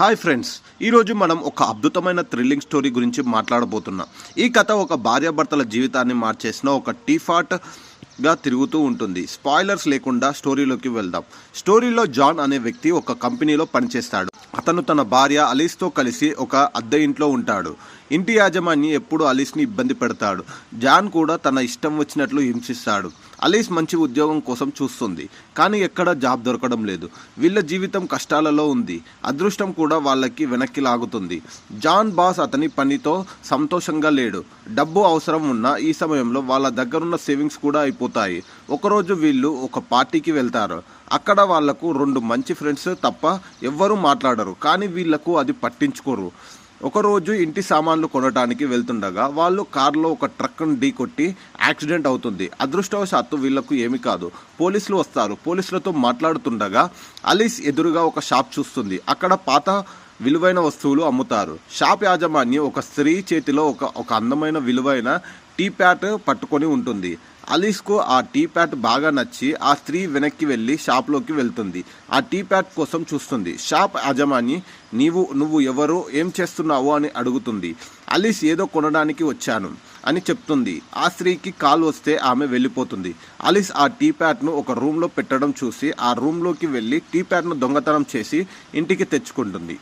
Hi friends ఈరోజు మనం ఒక అద్భుతమైన థ్రిల్లింగ్ స్టోరీ గురించి మాట్లాడబోతున్నాం. ఈ కథ ఒక భార్యాభర్తల జీవితాన్ని మార్చేసిన ఒక టీఫాట్గా తిరుగుతూ ఉంటుంది. స్పాయిలర్స్ లేకుండా స్టోరీలోకి వెళ్దాం. స్టోరీలో జాన్ అనే వ్యక్తి ఒక కంపెనీలో పనిచేస్తాడు. అతను తన భార్య అలీస్తో కలిసి ఒక అద్దె ఇంట్లో ఉంటాడు. ఇంటి యాజమాన్యం ఎప్పుడు అలీస్ని ఇబ్బంది పెడతాడు. జాన్ కూడా తన ఇష్టం వచ్చినట్లు హింసిస్తాడు. అలీస్ మంచి ఉద్యోగం కోసం చూస్తుంది కానీ ఎక్కడ జాబ్ దొరకడం లేదు. వీళ్ళ జీవితం కష్టాలలో ఉంది. అదృష్టం కూడా వాళ్ళకి వెనక్కి లాగుతుంది. జాన్ బాస్ అతని పనితో సంతోషంగా లేడు. డబ్బు అవసరం ఉన్న ఈ సమయంలో వాళ్ళ దగ్గరున్న సేవింగ్స్ కూడా అయిపోతాయి. ఒకరోజు వీళ్ళు ఒక పార్టీకి వెళ్తారు. అక్కడ వాళ్ళకు రెండు మంచి ఫ్రెండ్స్ తప్ప ఎవ్వరూ మాట్లాడరు కానీ వీళ్ళకు అది పట్టించుకోరు. ఒకరోజు ఇంటి సామాన్లు కొనడానికి వెళ్తుండగా వాళ్ళు కారులో ఒక ట్రక్ను ఢీ కొట్టి యాక్సిడెంట్ అవుతుంది. అదృష్టవశాత్తు వీళ్ళకు ఏమి కాదు. పోలీసులు వస్తారు. పోలీసులతో మాట్లాడుతుండగా అలీస్ ఎదురుగా ఒక షాప్ చూస్తుంది. అక్కడ పాత విలువైన వస్తువులు అమ్ముతారు. షాప్ యాజమాన్యం ఒక స్త్రీ చేతిలో ఒక ఒక అందమైన విలువైన టీ ప్యాట్ పట్టుకొని ఉంటుంది. అలీస్కు ఆ టీ ప్యాట్ బాగా నచ్చి ఆ స్త్రీ వెనక్కి వెళ్ళి షాప్లోకి వెళ్తుంది. ఆ టీ ప్యాట్ కోసం చూస్తుంది. షాప్ యజమాని నీవు నువ్వు ఎవరు ఏం చేస్తున్నావు? అని అడుగుతుంది. అలీస్ ఏదో కొనడానికి వచ్చాను అని చెప్తుంది. ఆ స్త్రీకి కాల్ వస్తే ఆమె వెళ్ళిపోతుంది. అలీస్ ఆ టీ ప్యాట్ను ఒక రూమ్లో పెట్టడం చూసి ఆ రూమ్లోకి వెళ్ళి టీ ప్యాట్ను దొంగతనం చేసి ఇంటికి తెచ్చుకుంటుంది.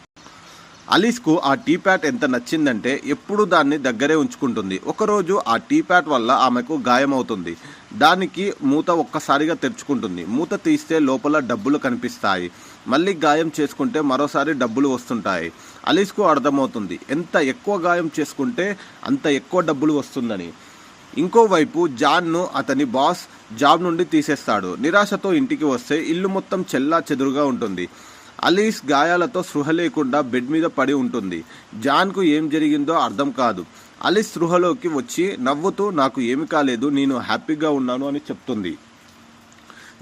అలీస్కు ఆ టీ ప్యాట్ ఎంత నచ్చిందంటే ఎప్పుడు దాన్ని దగ్గరే ఉంచుకుంటుంది. ఒకరోజు ఆ టీ ప్యాట్ వల్ల ఆమెకు గాయమవుతుంది. దానికి మూత ఒక్కసారిగా తెరుచుకుంటుంది. మూత తీస్తే లోపల డబ్బులు కనిపిస్తాయి. మళ్ళీ గాయం చేసుకుంటే మరోసారి డబ్బులు వస్తుంటాయి. అలీస్కు అర్థమవుతుంది. ఎంత ఎక్కువ గాయం చేసుకుంటే అంత ఎక్కువ డబ్బులు వస్తుందని. ఇంకోవైపు జాన్ను అతని బాస్ జాబ్ నుండి తీసేస్తాడు. నిరాశతో ఇంటికి వస్తే ఇల్లు మొత్తం చెల్లా చెదురుగా ఉంటుంది. అలీస్ గాయాలతో స్పృహ లేకుండా బెడ్ మీద పడి ఉంటుంది. జాన్కు ఏం జరిగిందో అర్థం కాదు. అలీస్ స్పృహలోకి వచ్చి నవ్వుతూ నాకు ఏమి కాలేదు నేను హ్యాపీగా ఉన్నాను అని చెప్తుంది.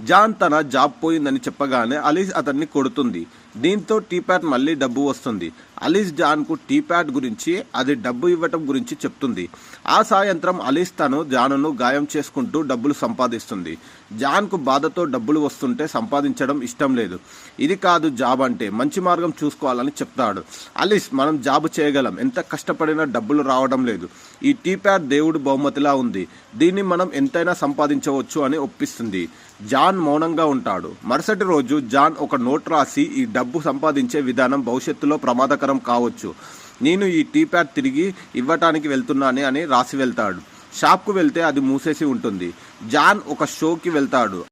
జాన్ తన జాబ్ పోయిందని చెప్పగానే అలీస్ అతన్ని కొడుతుంది. దీంతో టీప్యాట్ మళ్ళీ డబ్బు వస్తుంది. అలీస్ జాన్కు టీప్యాట్ గురించి అది డబ్బు ఇవ్వటం గురించి చెప్తుంది. ఆ సాయంత్రం అలీస్ తను జానును గాయం చేసుకుంటూ డబ్బులు సంపాదిస్తుంది. జాన్కు బాధతో డబ్బులు వస్తుంటే సంపాదించడం ఇష్టం లేదు. ఇది కాదు జాబ్ అంటే మంచి మార్గం చూసుకోవాలని చెప్తాడు. అలీస్ మనం జాబ్ చేయగలం. ఎంత కష్టపడినా డబ్బులు రావడం లేదు. ఈ టీప్యాట్ దేవుడు బహుమతిలా ఉంది. దీన్ని మనం ఎంతైనా సంపాదించవచ్చు అని ఒప్పిస్తుంది. జాన్ మౌనంగా ఉంటాడు. మరుసటి రోజు జాన్ ఒక నోట్ రాసి ఈ డబ్బు డబ్బు సంపాదించే విధానం భవిష్యత్తులో ప్రమాదకరం కావచ్చు. నేను ఈ టీ ప్యాడ్ తిరిగి ఇవ్వటానికి వెళ్తున్నాను అని రాసి వెళ్తాడు. షాప్కు వెళ్తే అది మూసేసి ఉంటుంది. జాన్ ఒక షోకి వెళ్తాడు.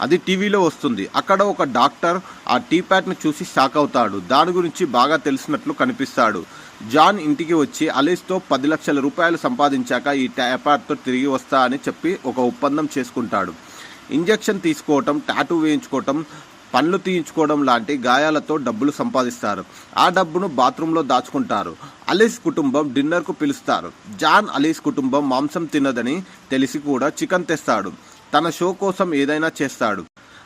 అది టీవీలో వస్తుంది. అక్కడ ఒక డాక్టర్ ఆ టీ ప్యాడ్ను చూసి షాక్ అవుతాడు. దాని గురించి బాగా తెలిసినట్లు కనిపిస్తాడు. జాన్ ఇంటికి వచ్చి అలీస్తో పది లక్షల రూపాయలు సంపాదించాక ఈ ట్యాప్యాడ్తో తిరిగి వస్తా అని చెప్పి ఒక ఒప్పందం చేసుకుంటాడు. ఇంజెక్షన్ తీసుకోవటం టాటూ వేయించుకోవటం పండ్లు తీయించుకోవడం లాంటి గాయాలతో డబ్బులు సంపాదిస్తారు. ఆ డబ్బును బాత్రూంలో దాచుకుంటారు. అలీస్ కుటుంబం డిన్నర్కు పిలుస్తారు. జాన్ అలీస్ కుటుంబం మాంసం తినదని తెలిసి కూడా చికెన్ తెస్తాడు. తన షో కోసం ఏదైనా చేస్తాడు.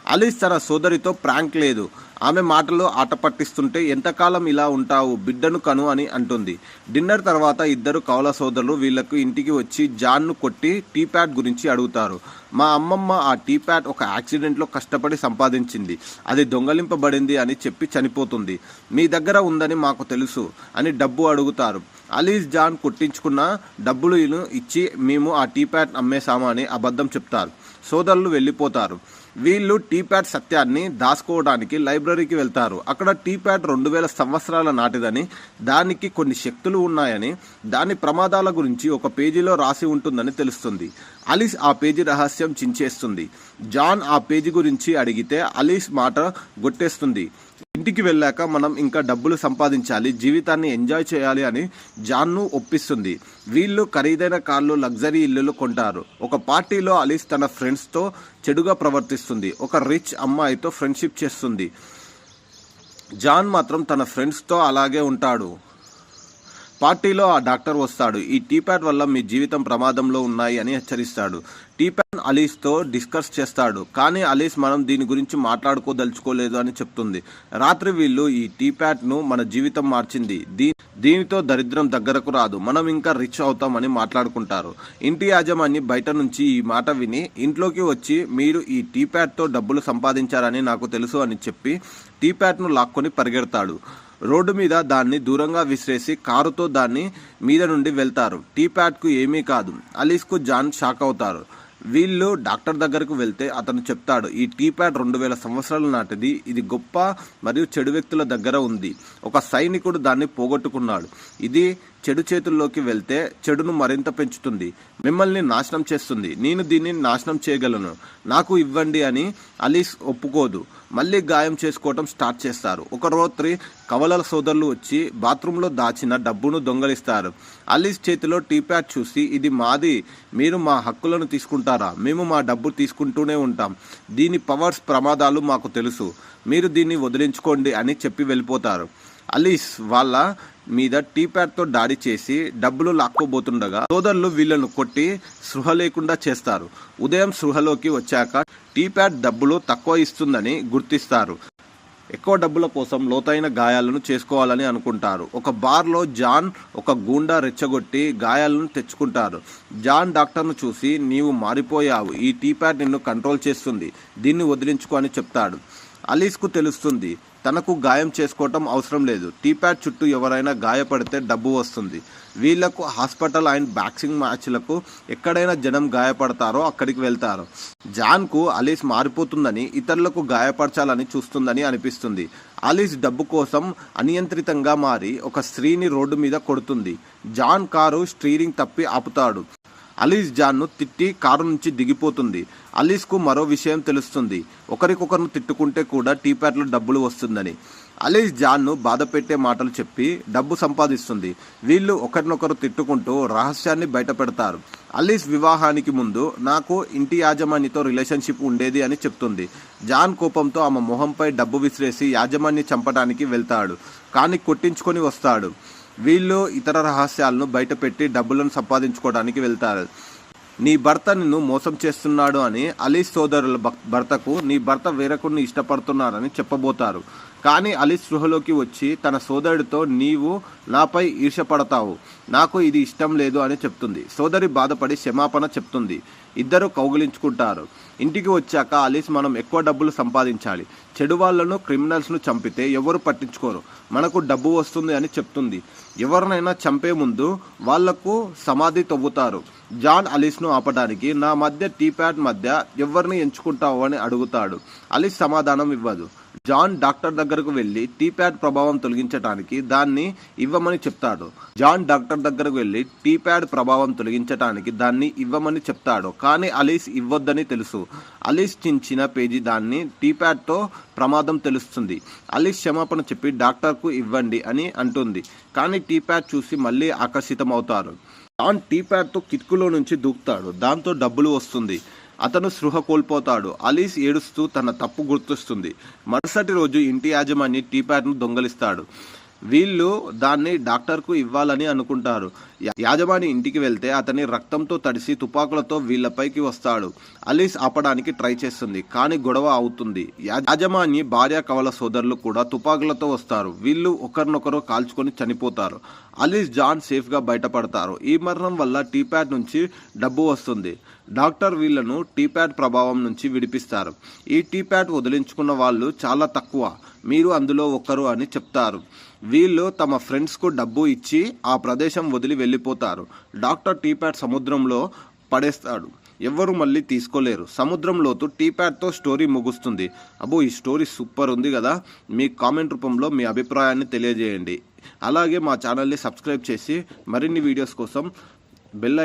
అలీస్ తన సోదరితో ప్రాంక్ లేదు. ఆమె మాటలు ఆట పట్టిస్తుంటే ఎంతకాలం ఇలా ఉంటావు? బిడ్డను కను అని అంటుంది. డిన్నర్ తర్వాత ఇద్దరు కౌల సోదరులు వీళ్ళకు ఇంటికి వచ్చి జాన్ను కొట్టి టీ ప్యాడ్ గురించి అడుగుతారు. మా అమ్మమ్మ ఆ టీ ప్యాడ్ ఒక యాక్సిడెంట్లో కష్టపడి సంపాదించింది. అది దొంగలింపబడింది అని చెప్పి చనిపోతుంది. మీ దగ్గర ఉందని మాకు తెలుసు అని డబ్బు అడుగుతారు. అలీస్ జాన్ కొట్టించుకున్న డబ్బులు ఇచ్చి మేము ఆ టీ ప్యాడ్ అమ్మేశామా అని అబద్ధం చెప్తారు. సోదరులు వెళ్ళిపోతారు. వీళ్ళు టీప్యాడ్ సత్యాన్ని దాచుకోవడానికి లైబ్రరీకి వెళ్తారు. అక్కడ టీప్యాడ్ రెండు వేల సంవత్సరాల నాటిదని దానికి కొన్ని శక్తులు ఉన్నాయని దాని ప్రమాదాల గురించి ఒక పేజీలో రాసి ఉంటుందని తెలుస్తుంది. అలీస్ ఆ పేజీ రహస్యం చించేస్తుంది. జాన్ ఆ పేజీ గురించి అడిగితే అలీస్ మాట గొట్టేస్తుంది. ఇంటికి వెళ్ళాక మనం ఇంకా డబ్బులు సంపాదించాలి జీవితాన్ని ఎంజాయ్ చేయాలి అని జాన్ను ఒప్పిస్తుంది. వీళ్ళు ఖరీదైన కార్లు లగ్జరీ ఇల్లులు కొంటారు. ఒక పార్టీలో అలీస్ తన ఫ్రెండ్స్తో చెడుగా ప్రవర్తిస్తుంది. ఒక రిచ్ అమ్మాయితో ఫ్రెండ్షిప్ చేస్తుంది. జాన్ మాత్రం తన ఫ్రెండ్స్తో అలాగే ఉంటాడు. పార్టీలో ఆ డాక్టర్ వస్తాడు. ఈ టీప్యాడ్ వల్ల మీ జీవితం ప్రమాదంలో ఉన్నాయి అని హెచ్చరిస్తాడు. టీప్యాడ్ అలీస్తో డిస్కస్ చేస్తాడు. కానీ అలీస్ మనం దీని గురించి మాట్లాడుకోదలుచుకోలేదు అని చెప్తుంది. రాత్రి వీళ్ళు ఈ టీప్యాడ్ను మన జీవితం మార్చింది. దీ దీనితో దరిద్రం దగ్గరకు రాదు. మనం ఇంకా రిచ్ అవుతామని మాట్లాడుకుంటారు. ఇంటి యాజమాన్యం బయట నుంచి ఈ మాట విని ఇంట్లోకి వచ్చి మీరు ఈ టీప్యాడ్తో డబ్బులు సంపాదించారని నాకు తెలుసు అని చెప్పి టీప్యాడ్ను లాక్కొని పరిగెడతాడు. రోడ్డు మీద దాన్ని దూరంగా విసిరేసి కారుతో దాన్ని మీద నుండి వెళ్తారు. టీ ప్యాడ్కు ఏమీ కాదు. అలీస్కు జాన్ షాక్ అవుతారు. వీళ్ళు డాక్టర్ దగ్గరకు వెళ్తే అతను చెప్తాడు ఈ టీ ప్యాడ్ రెండు వేల సంవత్సరాల నాటిది. ఇది గొప్ప మరియు చెడు వ్యక్తుల దగ్గర ఉంది. ఒక సైనికుడు దాన్ని పోగొట్టుకున్నాడు. ఇది చెడు చేతుల్లోకి వెళ్తే చెడును మరింత పెంచుతుంది. మిమ్మల్ని నాశనం చేస్తుంది. నేను దీన్ని నాశనం చేయగలను. నాకు ఇవ్వండి అని అలీస్ ఒప్పుకోదు. మళ్ళీ గాయం చేసుకోవటం స్టార్ట్ చేస్తారు. ఒక రాత్రి కవలల సోదరులు వచ్చి బాత్రూంలో దాచిన డబ్బును దొంగలిస్తారు. అలీస్ చేతిలో టీ ప్యాడ్ చూసి ఇది మాది. మీరు మా హక్కులను తీసుకుంటారా? మేము మా డబ్బు తీసుకుంటూనే ఉంటాం. దీని పవర్స్ ప్రమాదాలు మాకు తెలుసు. మీరు దీన్ని వదిలించుకోండి అని చెప్పి వెళ్ళిపోతారు. అలీస్ వాళ్ళ మీద టీప్యాడ్తో దాడి చేసి డబ్బులు లాక్కోబోతుండగా సోదరులు వీళ్ళను కొట్టి సృహ లేకుండా చేస్తారు. ఉదయం సృహలోకి వచ్చాక టీ ప్యాడ్ డబ్బులు తక్కువ ఇస్తుందని గుర్తిస్తారు. ఎక్కువ డబ్బుల కోసం లోతైన గాయాలను చేసుకోవాలని అనుకుంటారు. ఒక బార్లో జాన్ ఒక గూండా రెచ్చగొట్టి గాయాలను తెచ్చుకుంటారు. జాన్ డాక్టర్ను చూసి నీవు మారిపోయావు. ఈ టీ ప్యాడ్ నిన్ను కంట్రోల్ చేస్తుంది. దీన్ని వదిలించుకో అని చెప్తాడు. అలీస్కు తెలుస్తుంది తనకు గాయం చేసుకోవటం అవసరం లేదు. టీ ప్యాడ్ చుట్టూ ఎవరైనా గాయపడితే డబ్బు వస్తుంది. వీళ్ళకు హాస్పిటల్ అండ్ బాక్సింగ్ మ్యాచ్లకు ఎక్కడైనా జనం గాయపడతారో అక్కడికి వెళ్తారు. జాన్కు అలీస్ మారిపోతుందని ఇతరులకు గాయపరచాలని చూస్తుందని అనిపిస్తుంది. అలీస్ డబ్బు కోసం అనియంత్రితంగా మారి ఒక స్త్రీని రోడ్డు మీద కొడుతుంది. జాన్ కారు స్టీరింగ్ తప్పి ఆపుతాడు. అలీస్ జాన్ను తిట్టి కారు నుంచి దిగిపోతుంది. అలీస్కు మరో విషయం తెలుస్తుంది. ఒకరికొకరు తిట్టుకుంటే కూడా టీ ప్యాడ్లో డబ్బులు వస్తుందని. అలీస్ జాన్ను బాధపెట్టే మాటలు చెప్పి డబ్బు సంపాదిస్తుంది. వీళ్ళు ఒకరినొకరు తిట్టుకుంటూ రహస్యాన్ని బయటపెడతారు. అలీస్ వివాహానికి ముందు నాకు ఇంటి యాజమాన్యతో రిలేషన్షిప్ ఉండేది అని చెప్తుంది. జాన్ కోపంతో ఆమె మొహంపై డబ్బు విసిరేసి యాజమాన్ని చంపడానికి వెళ్తాడు. కానీ కొట్టించుకొని వస్తాడు. వీళ్ళు ఇతర రహస్యాలను బయటపెట్టి డబ్బులను సంపాదించుకోవడానికి వెళ్తారు. నీ భర్త నిన్ను మోసం చేస్తున్నాడు అని అలీ సోదరుల భక్- భర్తకు నీ భర్త వేరొకరిని ఇష్టపడుతున్నారని చెప్పబోతారు. కానీ అలీ స్పృహలోకి వచ్చి తన సోదరుడితో నీవు నాపై ఈర్షపడతావు నాకు ఇది ఇష్టం లేదు అని చెప్తుంది. సోదరి బాధపడి క్షమాపణ చెప్తుంది. ఇద్దరు కౌగిలించుకుంటారు. ఇంటికి వచ్చాక అలీస్ మనం ఎక్కువ డబ్బులు సంపాదించాలి. చెడు వాళ్ళను క్రిమినల్స్ను చంపితే ఎవరు పట్టించుకోరు. మనకు డబ్బు వస్తుంది అని చెప్తుంది. ఎవరినైనా చంపే ముందు వాళ్ళకు సమాధి తవ్వుతారు. జాన్ అలీస్ను ఆపడానికి నా మధ్య టీ ప్యాడ్ మధ్య ఎవరిని ఎంచుకుంటావు అని అడుగుతాడు. అలీస్ సమాధానం ఇవ్వదు. జాన్ డాక్టర్ దగ్గరకు వెళ్ళి టీ ప్యాడ్ ప్రభావం తొలగించడానికి దాన్ని ఇవ్వమని చెప్తాడు. జాన్ డాక్టర్ దగ్గరకు వెళ్ళి టీ ప్యాడ్ ప్రభావం తొలగించడానికి దాన్ని ఇవ్వమని చెప్తాడు. కానీ అలీస్ ఇవ్వొద్దని తెలుసు. అలీస్ చించిన పేజీ దాన్ని టీ ప్యాడ్తో ప్రమాదం తెలుస్తుంది. అలీస్ క్షమాపణ చెప్పి డాక్టర్కు ఇవ్వండి అని అంటుంది. కానీ టీ ప్యాడ్ చూసి మళ్ళీ ఆకర్షితమవుతారు. జాన్ టీ ప్యాడ్తో నుంచి దూకుతాడు. దాంతో డబ్బులు వస్తుంది. అతను స్పృహ కోల్పోతాడు. అలీస్ ఏడుస్తూ తన తప్పు గుర్తుస్తుంది. మరుసటి రోజు ఇంటి యాజమాని టీ ప్యాడ్ను దొంగలిస్తాడు. వీళ్ళు దాన్ని డాక్టర్కు ఇవ్వాలని అనుకుంటారు. యాజమాని ఇంటికి వెళ్తే అతని రక్తంతో తడిసి తుపాకులతో వీళ్ళపైకి వస్తాడు. అలీస్ ఆపడానికి ట్రై చేస్తుంది కానీ గొడవ అవుతుంది. యాజమాని భార్య కవల సోదరులు కూడా తుపాకులతో వస్తారు. వీళ్ళు ఒకరినొకరు కాల్చుకొని చనిపోతారు. అలీస్ జాన్ సేఫ్గా బయటపడతారు. ఈ మరణం వల్ల టీప్యాడ్ నుంచి డబ్బు వస్తుంది. డాక్టర్ వీళ్ళను టీప్యాడ్ ప్రభావం నుంచి విడిపిస్తారు. ఈ టీప్యాడ్ వదిలించుకున్న వాళ్ళు చాలా తక్కువ. మీరు అందులో ఒకరు అని చెప్తారు. వీళ్ళు తమ ఫ్రెండ్స్కు డబ్బు ఇచ్చి ఆ ప్రదేశం వదిలి వెళ్ళిపోతారు. డాక్టర్ టీప్యాడ్ సముద్రంలో పడేస్తాడు. ఎవ్వరు మళ్ళీ తీసుకోలేరు. సముద్రంలోతు టీప్యాడ్తో స్టోరీ ముగుస్తుంది. అబ్బో ఈ స్టోరీ సూపర్ ఉంది కదా. మీ కామెంట్ రూపంలో మీ అభిప్రాయాన్ని తెలియజేయండి. అలాగే మా ఛానల్ని సబ్స్క్రైబ్ చేసి మరిన్ని వీడియోస్ కోసం బెల్